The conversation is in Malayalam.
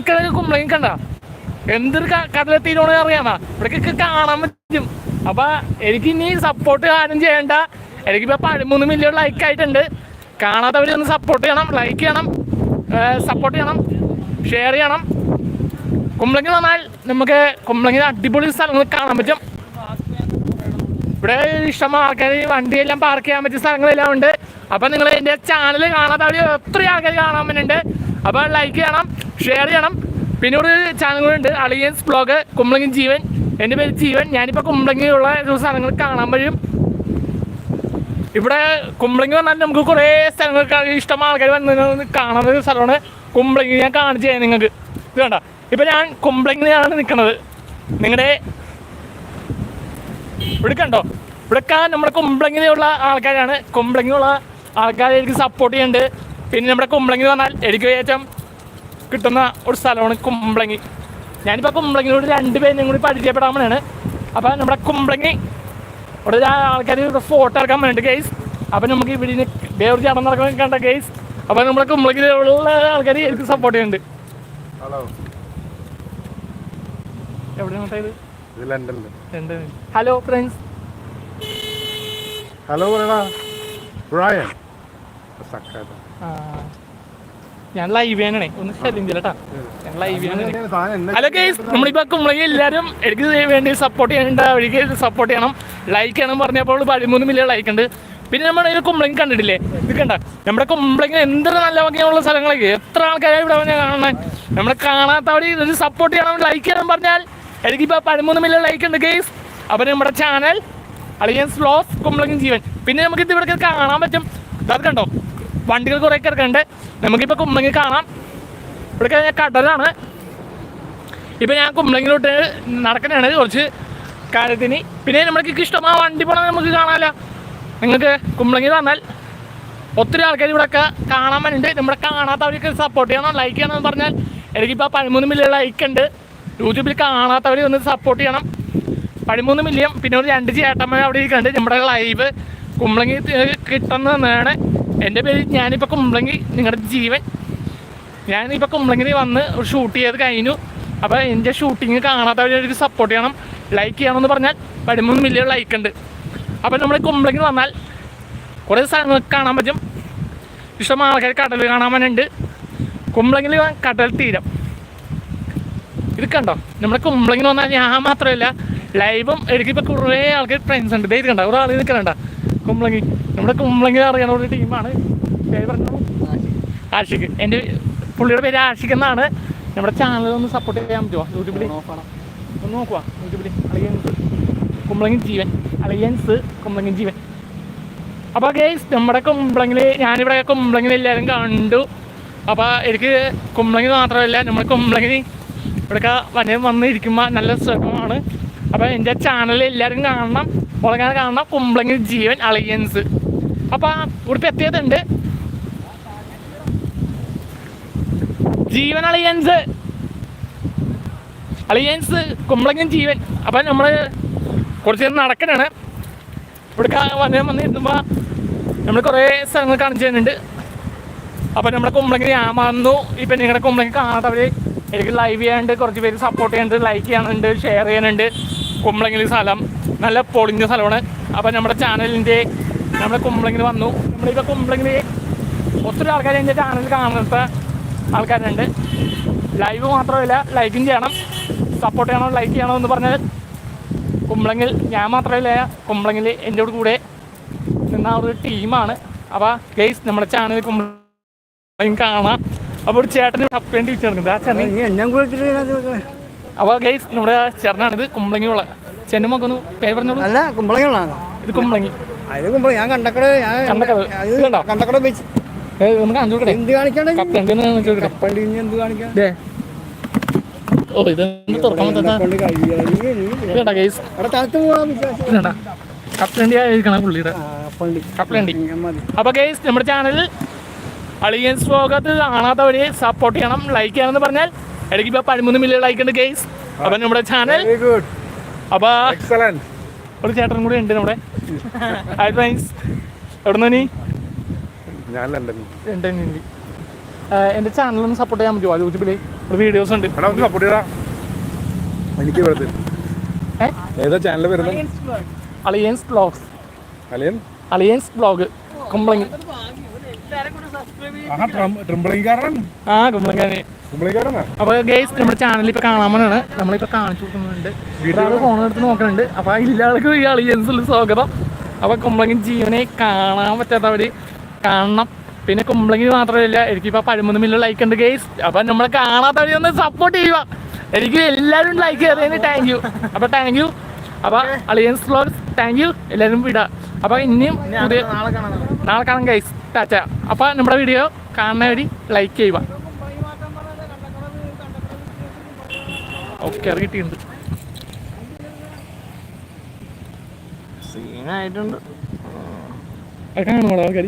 നിൽക്കണ കുമ്പളങ്ങി കണ്ട. എന്തൊരു ക- കടലെത്തിയിട്ടോന്ന് അറിയാമോ? ഇവിടേക്ക് കാണാൻ പറ്റും. അപ്പൊ എനിക്ക് ഇനി സപ്പോർട്ട് ആരും ചെയ്യണ്ട. എനിക്കിപ്പോ പതിമൂന്ന് മില്യൺ ലൈക്ക് ആയിട്ടുണ്ട്. കാണാത്തവരെ ഒന്ന് സപ്പോർട്ട് ചെയ്യണം ലൈക്ക് ചെയ്യണം സപ്പോർട്ട് ചെയ്യണം ഷെയർ ചെയ്യണം. കുമ്പളങ്ങി വന്നാൽ നമുക്ക് കുമ്പളങ്ങി അടിപൊളി സ്ഥലങ്ങൾ കാണാൻ പറ്റും. ഇവിടെ ഇഷ്ടം ആൾക്കാർ വണ്ടിയെല്ലാം പാർക്ക് ചെയ്യാൻ പറ്റിയ സ്ഥലങ്ങളെല്ലാം ഉണ്ട്. അപ്പൊ നിങ്ങൾ എന്റെ ചാനൽ കാണാത്ത എത്ര ഒത്തിരി ആൾക്കാർ കാണാൻ പറ്റുന്നുണ്ട്. അപ്പൊ ലൈക്ക് ചെയ്യണം ഷെയർ ചെയ്യണം. പിന്നെ ഒരു ചാനൽ കൂടെ ഉണ്ട് അളിയൻസ് ബ്ലോഗ് കുമ്പളങ്ങി ജീവൻ. എന്റെ പേര് ജീവൻ. ഞാനിപ്പോൾ കുമ്പളങ്ങിയുള്ള സ്ഥലങ്ങൾ കാണാൻ പറ്റും. ഇവിടെ കുമ്പളങ്ങി വന്നാൽ നമുക്ക് കുറേ സ്ഥലങ്ങൾ ഇഷ്ടം ആൾക്കാർ വന്ന് കാണുന്ന ഒരു സ്ഥലമാണ് കുമ്പളങ്ങി. ഞാൻ കാണിച്ചു തരാം നിങ്ങൾക്ക്. ഇത് വേണ്ട ഇപ്പം ഞാൻ കുമ്പളങ്ങിയാണ് നിൽക്കുന്നത്. നിങ്ങളുടെ ഇവിടെ കണ്ടോ? ഇവിടെയൊക്കെ നമ്മുടെ കുമ്പളങ്ങിയുള്ള ആൾക്കാരാണ്. കുമ്പളങ്ങിയുള്ള ആൾക്കാരെ സപ്പോർട്ട് ചെയ്യുന്നുണ്ട്. പിന്നെ നമ്മുടെ കുമ്പളങ്ങി എന്ന് പറഞ്ഞാൽ എനിക്ക് ഏറ്റവും കിട്ടുന്ന ഒരു സ്ഥലമാണ് കുമ്പളങ്ങി. ഞാനിപ്പോൾ കുമ്പളങ്ങിനോട് രണ്ട് പേരും കൂടി പരിചയപ്പെടാൻ വേണ്ടിയാണ് അപ്പോൾ നമ്മുടെ കുമ്പളങ്ങി ഇവിടെ ആൾക്കാർ ഫോട്ടോ എടുക്കാൻ വേണ്ടിയിട്ട് ഗെയ്സ് അപ്പോൾ നമുക്ക് ഇവിടെ നിന്ന് വേറെ ചടം നടക്കാൻ കണ്ട ഗെയ്സ് അപ്പോൾ നമ്മുടെ കുമ്പളങ്ങിയിലുള്ള ആൾക്കാർ എനിക്ക് സപ്പോർട്ട് ചെയ്യുന്നുണ്ട്. Hello friends hello Brian. ഞാൻ ലൈവ് ചെയ്യാനാണേ. ഒന്ന് ശല്യം ചെയ്യലട്ടാ ഞാൻ ലൈവ് അല്ല കേസ് നമ്മളിപ്പോ കുമ്പളങ്ങി എല്ലാവരും എനിക്ക് വേണ്ടി സപ്പോർട്ട് ചെയ്യേണ്ട വഴിക്ക് സപ്പോർട്ട് ചെയ്യണം ലൈക്ക് ചെയ്യണം പറഞ്ഞപ്പോൾ പതിമൂന്ന് മില്യൺ ലൈക്ക് ഉണ്ട്. പിന്നെ നമ്മുടെ ഈ കുമ്പളങ്ങി കണ്ടിട്ടില്ലേ? ഇത് കണ്ട? നമ്മുടെ കുമ്പളങ്ങി എന്തൊരു നല്ല ഭംഗിയുള്ള സ്ഥലങ്ങളൊക്കെ. എത്ര ആൾക്കാരാണ് ഇവിടെ വന്ന് കാണണേ? നമ്മളെ കാണാത്തവർ ഇത് സപ്പോർട്ട് ചെയ്യണം ലൈക്ക് ചെയ്യണം പറഞ്ഞാൽ എനിക്കിപ്പോൾ പതിമൂന്ന് മില്യൺ ലൈക്ക് ഉണ്ട് കേസ് അപ്പോൾ നമ്മുടെ ചാനൽ അളിയൻസ് സ്ലോസ് കുമ്പളങ്ങി ജീവൻ. പിന്നെ നമുക്ക് ഇത് ഇവിടെ കാണാൻ പറ്റും. അത് കണ്ടോ? വണ്ടികൾ കുറേ കിടക്കുന്നുണ്ട്. നമുക്കിപ്പോൾ കുമ്പളങ്ങി കാണാം. ഇവിടെ കഴിഞ്ഞാൽ കടലാണ്. ഇപ്പോൾ ഞാൻ കുമ്പളങ്ങിലോട്ട് നടക്കുന്നതാണ് കുറച്ച് കാര്യത്തിന്. പിന്നെ നമ്മൾക്ക് ഇഷ്ടമാ വണ്ടി പോണ നമുക്ക് കാണാമല്ല നിങ്ങൾക്ക് കുമ്പളങ്ങി വന്നാൽ ഒത്തിരി ആൾക്കാർ ഇവിടെയൊക്കെ കാണാൻ വേണ്ടിയിട്ട് നമ്മുടെ കാണാത്തവർക്ക് സപ്പോർട്ട് ചെയ്യണം ലൈക്ക് ചെയ്യണം എന്ന് പറഞ്ഞാൽ എനിക്കിപ്പോൾ പതിമൂന്ന് മില്യൺ ലൈക്ക് ഉണ്ട്. യൂട്യൂബിൽ കാണാത്തവർ ഒന്ന് സപ്പോർട്ട് ചെയ്യണം. പതിമൂന്ന് മില്യൺ പിന്നെ ഒരു രണ്ട് ചേട്ടന്മാർ അവിടെ ഇരിക്കുന്നുണ്ട്. നമ്മുടെ ലൈവ് കുമ്പളങ്ങി കിട്ടുന്നതാണ് എന്റെ പേര് ഞാനിപ്പോൾ കുമ്പളങ്ങി നിങ്ങളുടെ ജീവൻ. ഞാനിപ്പോൾ കുമ്പളങ്ങിൽ വന്ന് ഷൂട്ട് ചെയ്ത് കഴിഞ്ഞു. അപ്പോൾ എന്റെ ഷൂട്ടിങ് കാണാത്തവർക്ക് സപ്പോർട്ട് ചെയ്യണം. ലൈക്ക് ചെയ്യണമെന്ന് പറഞ്ഞാൽ പതിമൂന്ന് മില്യൺ ലൈക്ക് ഉണ്ട്. അപ്പോൾ നമ്മൾ കുമ്പളങ്ങിൽ വന്നാൽ കുറേ സ്ഥലങ്ങൾ കാണാൻ പറ്റും. ഇഷ്ടം ആൾക്കാർ കടൽ കാണാൻ പറ്റുന്നുണ്ട് കുമ്പളങ്ങിൽ കടൽ തീരം. ഇത് കണ്ടോ? നമ്മുടെ കുമ്പളങ്ങിൽ വന്നാൽ ഞാൻ മാത്രമല്ല ലൈവും എനിക്കിപ്പോൾ കുറേ ആൾക്കാർ ഫ്രണ്ട്സ് ഉണ്ട്. ഇത് കണ്ടോ? ഒരാൾ നിൽക്കണ്ട കുമ്പളങ്ങി. നമ്മുടെ കുമ്പളങ്ങി അറിയണ ഒരു ടീമാണ്. പേര് പറഞ്ഞു ആഷിഖ്. എന്റെ പുള്ളിയുടെ പേര് ആഷിഖ് എന്നാണ്. നമ്മുടെ ചാനൽ ഒന്ന് സപ്പോർട്ട് ചെയ്യാൻ പറ്റുമോ യൂട്യൂബിൽ ഒന്ന് നോക്കുക യൂട്യൂബിൽ അളിയൻസ് കുമ്പളങ്ങി ജീവൻ. അളിയൻസ് കുമ്പളങ്ങി ജീവൻ. അപ്പോൾ ഗേസ് നമ്മുടെ കുമ്പളങ്ങിൽ ഞാനിവിടെ കുമ്പളങ്ങിൽ എല്ലാവരും കണ്ടു. അപ്പോൾ എനിക്ക് കുമ്പളങ്ങി മാത്രമല്ല നമ്മുടെ കുമ്പളങ്ങി ഇവിടെയൊക്കെ വന്ന് വന്നിരിക്കുമ്പോൾ നല്ല സുഖമാണ്. അപ്പോൾ എന്റെ ചാനൽ എല്ലാവരും കാണണം. ഉളകാൻ കാണണം. കുമ്പളങ്ങി ജീവൻ അളിയൻസ് അപ്പോൾ ഉടുപ്പ് എത്തിയതുണ്ട്. ജീവൻ അളിയൻസ്. അളിയൻസ് കുമ്പളങ്ങൻ ജീവൻ. അപ്പം നമ്മൾ കുറച്ച് നേരം നടക്കണാണ്. ഇവിടെ വന്ന് വന്ന് നമ്മൾ കുറേ സ്ഥലങ്ങൾ കാണിച്ചു തരുന്നുണ്ട്. അപ്പം നമ്മുടെ കുമ്പളങ്ങി ഞാൻ മറന്നു. ഇപ്പം നിങ്ങളുടെ കുമ്പളങ്ങി കാണാത്തവർ എനിക്ക് ലൈവ് ചെയ്യാനുണ്ട് കുറച്ച് പേര് സപ്പോർട്ട് ചെയ്യാനുണ്ട് ലൈക്ക് ചെയ്യാനുണ്ട് ഷെയർ ചെയ്യാനുണ്ട്. കുമ്പളങ്ങിൽ സ്ഥലം നല്ല പൊളിഞ്ഞ സ്ഥലമാണ്. അപ്പം നമ്മുടെ ചാനലിന്റെ നമ്മുടെ കുമ്പളങ്ങിൽ വന്നു. നമ്മളിപ്പോൾ കുമ്പളങ്ങിൽ ഒത്തിരി ആൾക്കാർ എന്റെ ചാനൽ കാണാത്ത ആൾക്കാരുണ്ട്. ലൈവ് മാത്രമല്ല ലൈക്കും ചെയ്യണം. സപ്പോർട്ട് ചെയ്യണം ലൈക്ക് ചെയ്യണം എന്ന് പറഞ്ഞാൽ കുമ്പളങ്ങിൽ ഞാൻ മാത്രമല്ല കുമ്പളങ്ങിൽ എന്റെ കൂടെ നിന്ന ഒരു ടീമാണ് അപ്പോൾ ഗെയ്സ് നമ്മുടെ ചാനൽ കുമ്പളങ്ങി കാണാം. അപ്പോൾ ഒരു ചേട്ടന് വേണ്ടി വെച്ച് നടക്കുന്നത് ആ ചേട്ടൻ അപ്പോൾ ഗെയ്സ് നമ്മുടെ ചേട്ടനാണിത് കുമ്പളങ്ങിയുള്ള ചെന്നുമൊക്കെ ഒന്ന് പേര് പറഞ്ഞോളൂ. അല്ല കുമ്പളങ്ങളാണ് ഇത് കുമ്പളങ്ങി. ഞാൻ കണ്ടക്കട ഞാൻ കണ്ടക്കട. കൊടുക്കട്ടെ? എന്ത് കപ്പണ്ടി ഇനി എന്ത് കാണിക്കാൻ ദേ. ഓ ഇത് കപ്പലണ്ടി ആയിരിക്കണം പുള്ളിയുടെ. കപ്പലണ്ടി അപ്പോൾ ഗെയ്സ് നമ്മുടെ ചാനലിൽ അളിയൻസ് ലോകത്ത് കാണാത്തവരെ സപ്പോർട്ട് ചെയ്യണം ലൈക്ക് ചെയ്യണമെന്ന് പറഞ്ഞാൽ ഇടയ്ക്ക് ഇപ്പൊ പതിമൂന്ന് മില്യൺ ലൈക്ക് ഉണ്ട് ഗെയ്സ് അപ്പൊ നമ്മുടെ ചാനൽ അപ്പൊ ഒരു ചേട്ടനും കൂടി ഉണ്ട് നമ്മുടെ. ഹായ് ഫ്രണ്ട്സ് എവിടെ നീ? ഞാൻ ലണ്ടനിൽ. ഏഹ് എന്റെ ചാനലൊന്ന് സപ്പോർട്ട് ചെയ്യാൻ പറ്റുമോ? യൂട്യൂബിൽ വീഡിയോസ് ഉണ്ട്. സപ്പോർട്ട് ചെയ്യടാ. എനിക്ക് ഏതാ ചാനൽ വരുന്നത് അളിയൻസ് ബ്ലോഗ്സ് അലിയൻ അളിയൻസ് ബ്ലോഗ് കുമ്പളങ്ങി ആ കുമ്പളങ്ങാന് കുമ്പളിങ്കാരനാ അപ്പോൾ ഗേസ് നമ്മുടെ ചാനലിൽ കാണാൻ കാണാമെന്നാണ് നമ്മളിപ്പൊ കാണിച്ചു കൊടുക്കുന്നുണ്ട്. വീട്ടുകാർ ഫോൺ എടുത്ത് നോക്കുന്നുണ്ട്. അപ്പോൾ ഇല്ലാൾക്ക് ഈ അളിയൻസിൽ സ്വാഗതം. അപ്പൊ കുമ്പളങ്ങി ജീവനെ കാണാൻ പറ്റാത്തവര് കാണണം. പിന്നെ കുമ്പളങ്ങി മാത്രമല്ല എനിക്കിപ്പോൾ പതിമൂന്ന് മില്ല ലൈക്ക് ഉണ്ട് ഗേസ് അപ്പൊ നമ്മളെ കാണാത്തവരെ ഒന്ന് സപ്പോർട്ട് ചെയ്യുക. എനിക്ക് എല്ലാവരും ലൈക്ക് ചെയ്തതിന് താങ്ക് യു അപ്പൊ താങ്ക് യു അപ്പൊ അളിയൻസ് വ്ലോഗ്സ് താങ്ക് യു എല്ലാവരും വിടാം. അപ്പൊ ഇനിയും പുതിയ നാളെ കാണാം. നാളെ കാണാം ഗൈസ് ടാറ്റ അപ്പോൾ നമ്മുടെ വീഡിയോ കാണുന്ന വഴി ലൈക്ക് ചെയ്യുക. ഓക്കെ ഇറങ്ങിയിട്ടുണ്ട്. സീനായിട്ടുണ്ട് കാണുമോ ആൾക്കാർ